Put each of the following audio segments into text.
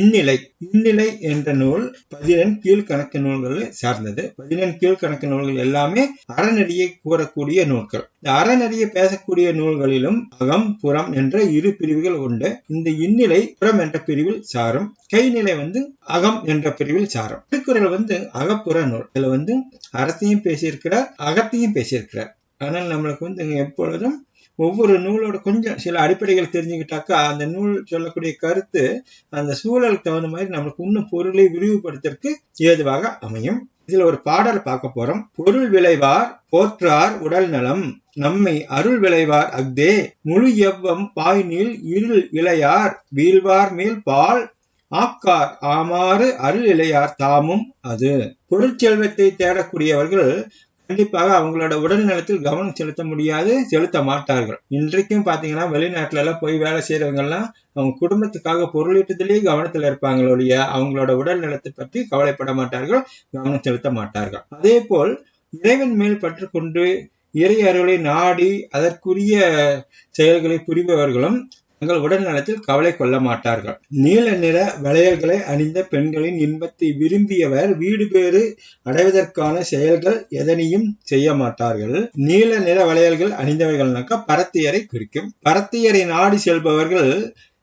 இந்நிலை இந்நிலை என்ற நூல் பதினெண் கீழ்கணக்கு நூல்களை சார்ந்தது. பதினெண் கீழ்கணக்கு நூல்கள் எல்லாமே அறநெறியை கூறக்கூடிய நூல்கள். இந்த அறநெறியை பேசக்கூடிய நூல்களிலும் அகம் புறம் என்ற இரு பிரிவுகள் உண்டு. இந்த இந்நிலை புறம் என்ற பிரிவில் சாரும் கைநிலை வந்து அகம் என்ற பிரிவில் சாரும். திருக்குறள் வந்து அகப்புற நூல். இதுல வந்து அறத்தையும் பேசியிருக்கிறார் அகத்தையும் பேசியிருக்கிறார். அதனால் நம்மளுக்கு வந்து எப்பொழுதும் ஒவ்வொரு நூலோட கொஞ்சம் சில அடிப்படைகள் தெரிஞ்சுக்கிட்டாக்கா அந்த நூல் சொல்லக்கூடிய கருத்து அந்த சூழலுக்கு தகுந்த மாதிரி நம்மளுக்கு இன்னும் பொருளை விரிவுபடுத்துறதுக்கு ஏதுவாக அமையும். இதுல ஒரு பாடல் பார்க்க போறோம். பொருள் விளைவார் போற்றார் உடல் நலம். நம்மை அருள் விளைவார் அக்தே முழு எவ்வம் பாய்நீள் இருள் இளையார். வீழ்வார் மேல் பால். ஆக்கார் ஆமாறு அருள் இளையார் தாமும் அது. பொருட்செல்வத்தை தேடக்கூடியவர்கள் கண்டிப்பாக அவங்களோட உடல் நலத்தில் கவனம் செலுத்த முடியாது செலுத்த மாட்டார்கள். இன்றைக்கும் பாத்தீங்கன்னா வெளிநாட்டுல எல்லாம் போய் வேலை செய்யறவங்க எல்லாம் அவங்க குடும்பத்துக்காக பொருளீட்டத்திலேயே கவனத்துல இருப்பாங்க ஒழிய அவங்களோட உடல் நலத்தை பற்றி கவலைப்பட மாட்டார்கள் கவனம் செலுத்த மாட்டார்கள். அதே போல் இறைவன் மேல் பற்று கொண்டு இறை அருளை நாடி அதற்குரிய செயல்களை புரிபவர்களும் தங்கள் உடல் நலத்தில் கவலை கொள்ள மாட்டார்கள். நீல நிற வளையல்களை அணிந்த பெண்களின் இன்பத்தை விரும்பியவர் வீடு பேறு அடைவதற்கான செயல்கள் எதனையும் செய்ய மாட்டார்கள். நீல நிற வளையல்கள் அணிந்தவர்கள்னாக்கா பரத்தியரை குறிக்கும். பரத்தியரை நாடி செல்பவர்கள்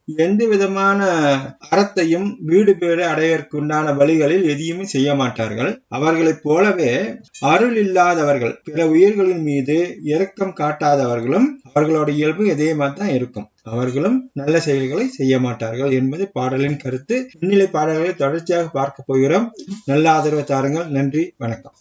எந்த விதமான அறத்தையும் வீடு பேறு அடையற்குண்டான வழிகளில் எதையுமே செய்ய மாட்டார்கள். அவர்களைப் போலவே அருள் இல்லாதவர்கள் பிற உயிர்களின் மீது இரக்கம் காட்டாதவர்களும் அவர்களோட இயல்பு இதே மாதிரி தான் இருக்கும். அவர்களும் நல்ல செயல்களை செய்ய மாட்டார்கள் என்பது பாடலின் கருத்து. முன்னிலை பாடல்களை தொடர்ச்சியாக பார்க்க போகிறோம். நல்ல ஆதரவு தாருங்கள். நன்றி. வணக்கம்.